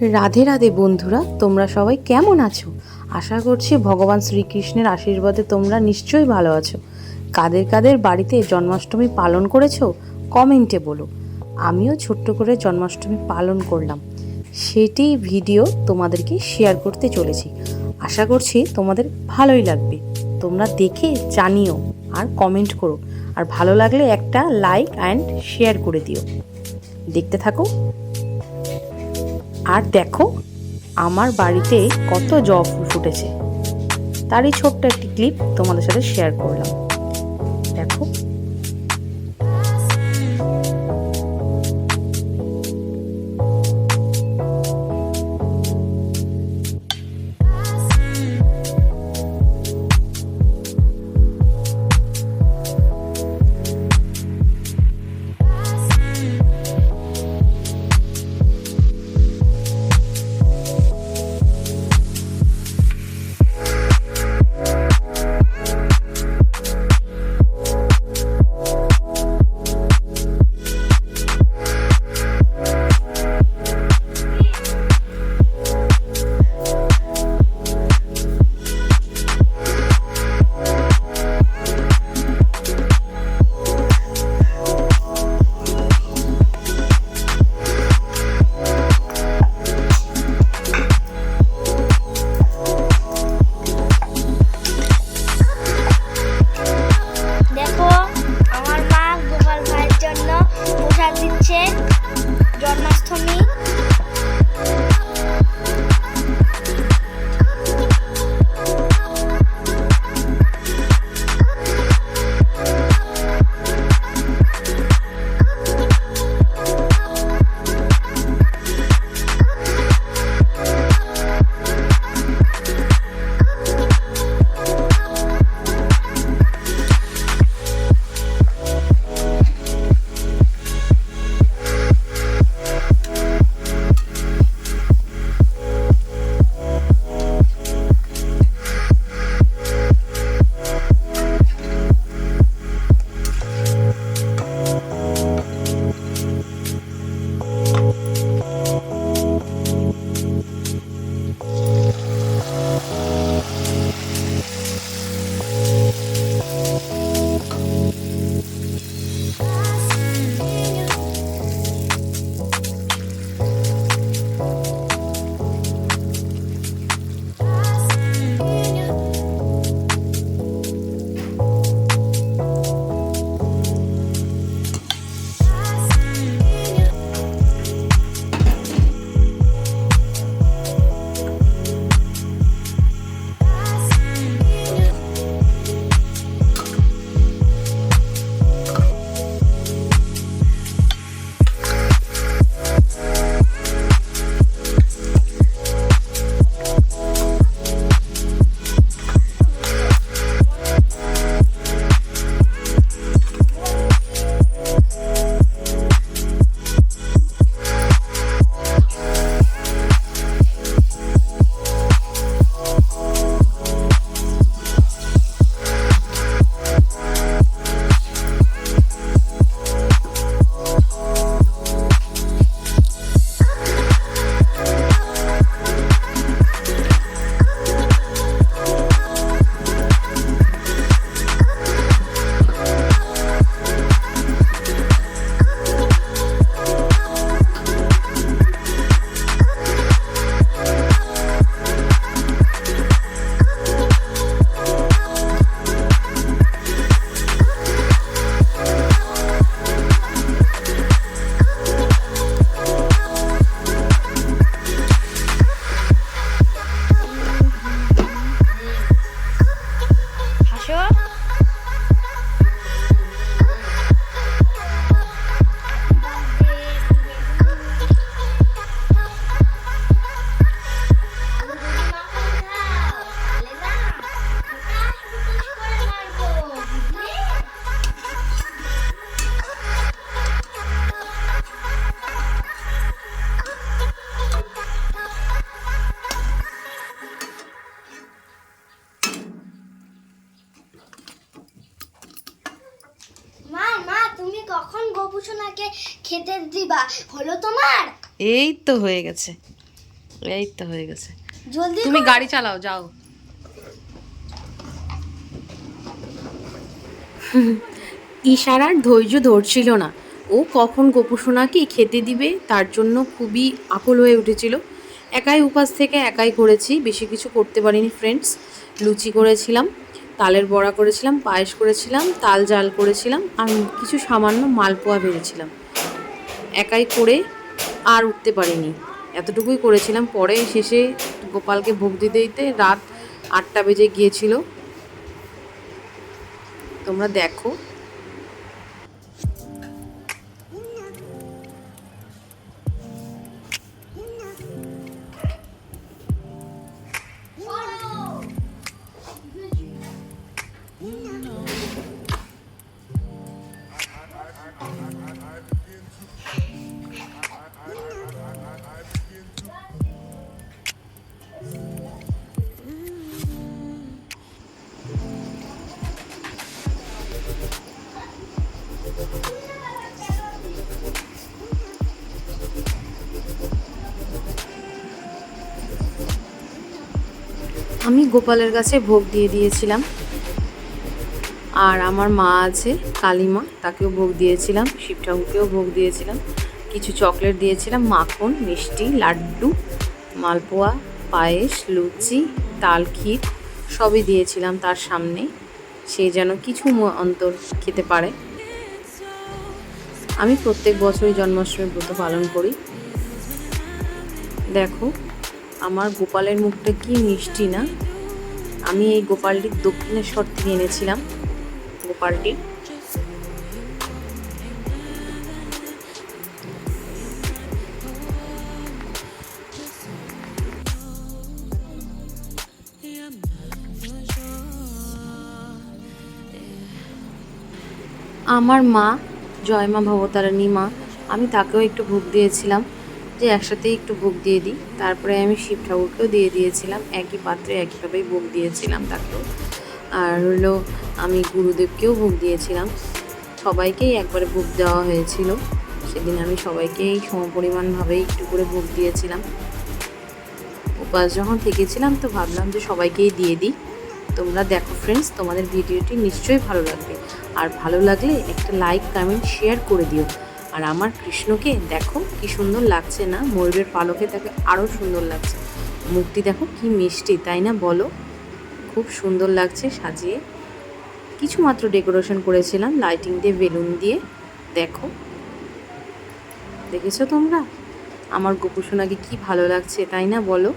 রাধে রাধে বন্ধুরা, তোমরা সবাই কেমন আছো? আশা করছি ভগবান শ্রীকৃষ্ণের আশীর্বাদে তোমরা নিশ্চয়ই ভালো আছো। কাদের কাদের বাড়িতে জন্মাষ্টমী পালন করেছ? কমেন্টে বলো। আমিও ছোট্ট করে জন্মাষ্টমী পালন করলাম। সেটি ভিডিও তোমাদেরকে শেয়ার করতে চলেছি। আশা করছি তোমাদের ভালোই লাগবে। তোমরা দেখে জানিও আর কমেন্ট করো। আর ভালো লাগলে একটা লাইক অ্যান্ড শেয়ার করে দিও। দেখতে থাকো। আর দেখো, আমার বাড়িতে কত জবা ফুল ফুটেছে। তারই ছোট্ট একটি ক্লিপ তোমাদের সাথে শেয়ার করলাম। দেখো। জন্মাষ্টমী হাসো তুমি কখন গোপুসোনাকে খেতে দিবা? হলো তোমার? এই তো হয়ে গেছে। এই তো হয়ে গেছে। জলদি তুমি গাড়ি চালাও যাও। ইশারার ধৈর্য ধরছিল না। ও কখন গোপুসোনাকে খেতে দিবে তার জন্য খুবই আকুল হয়ে উঠেছিল। একাই উপাস থেকে একাই করেছি বেশি কিছু করতে পারিনি ফ্রেন্ডস লুচি করেছিলাম। তালের বড়া করেছিলাম, পায়েস করেছিলাম, তাল জাল করেছিলাম, আর কিছু সামান্য মালপোয়া ভেজেছিলাম। একাই করে আর উঠতে পারিনি। এতটুকুই করেছিলাম। পরে শেষে গোপালকে ভোগ দিতে দিতে রাত আটটা বেজে গিয়েছিল। তোমরা দেখো আমি গোপালের কাছে ভোগ দিয়ে দিয়েছিলাম। আর আমার মা আছে, কালিমা, তাকেও ভোগ দিয়েছিলাম শিব ঠাকুরকেও ভোগ দিয়েছিলাম। কিছু চকলেট দিয়েছিলাম, মাখন, মিষ্টি, লাড্ডু, মালপোয়া, পায়েস, লুচি, তাল ক্ষীর, সবই দিয়েছিলাম তার সামনে। সে যেন কিছু অন্তর খেতে পারে। আমি প্রত্যেক বছরই জন্মাষ্টমী ব্রত পালন করি। দেখো আমার গোপালের মুখটা কি মিষ্টি না? আমি এই গোপালটি দক্ষিণেশ্বর থেকে এনেছিলাম। গোপালটি। আমার মা, জয়মা ভবতারিণী মা, আমি তাকেও একটু ভোগ দিয়েছিলাম। যে একসাথেই একটু ভোগ দিয়ে দিই। তারপরে আমি শিব ঠাকুরকেও দিয়ে দিয়েছিলাম। একই পাত্রে একইভাবেই ভোগ দিয়েছিলাম তাকেও। আর হলো আমি গুরুদেবকেও ভোগ দিয়েছিলাম। সবাইকেই একবারে ভোগ দেওয়া হয়েছিল। সেদিন আমি সবাইকেই সমপরিমাণভাবেই একটু করে ভোগ দিয়েছিলাম। উপাস যখন থেকেছিলাম তো ভাবলাম যে সবাইকেই দিয়ে দিই। তোমরা দেখো ফ্রেন্ডস তোমাদের ভিডিওটি নিশ্চয়ই ভালো লাগবে। আর ভালো লাগলে একটা লাইক কমেন্ট শেয়ার করে দিও। আর আমার কৃষ্ণকে দেখো কি সুন্দর লাগছে না? ময়ূরের পালকে তাকে আরও সুন্দর লাগছে। মুখটি দেখো কি মিষ্টি, তাই না বলো? খুব সুন্দর লাগছে সাজিয়ে। কিছু মাত্র ডেকোরেশন করেছিলাম, লাইটিং দিয়ে, বেলুন দিয়ে। দেখো। দেখেছ তোমরা? আমার গোপুসোনাকে কি ভালো লাগছে, তাই না বলো?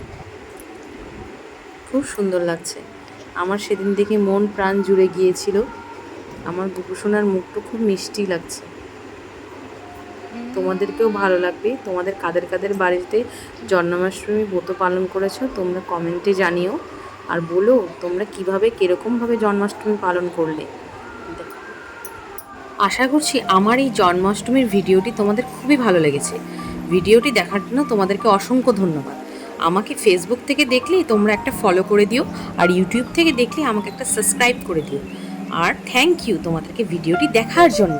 খুব সুন্দর লাগছে। আমার সেদিন দেখে মন প্রাণ জুড়ে গিয়েছিল। আমার গোপুসোনার মুখটা খুব মিষ্টি লাগছে। তোমাদেরকেও ভালো লাগবে। তোমাদের কাদের কাদের বাড়িতে জন্মাষ্টমী ব্রত পালন করেছ, তোমরা কমেন্টে জানিও। আর বলো, তোমরা কীভাবে, কীরকমভাবে জন্মাষ্টমী পালন করলে? আশা করছি আমার এই জন্মাষ্টমীর ভিডিওটি তোমাদের খুবই ভালো লেগেছে। ভিডিওটি দেখার জন্য তোমাদেরকে অসংখ্য ধন্যবাদ। আমাকে ফেসবুক থেকে দেখলেই তোমরা একটা ফলো করে দিও, আর ইউটিউব থেকে দেখলে আমাকে একটা সাবস্ক্রাইব করে দিও। আর থ্যাংক ইউ তোমাদেরকে ভিডিওটি দেখার জন্য।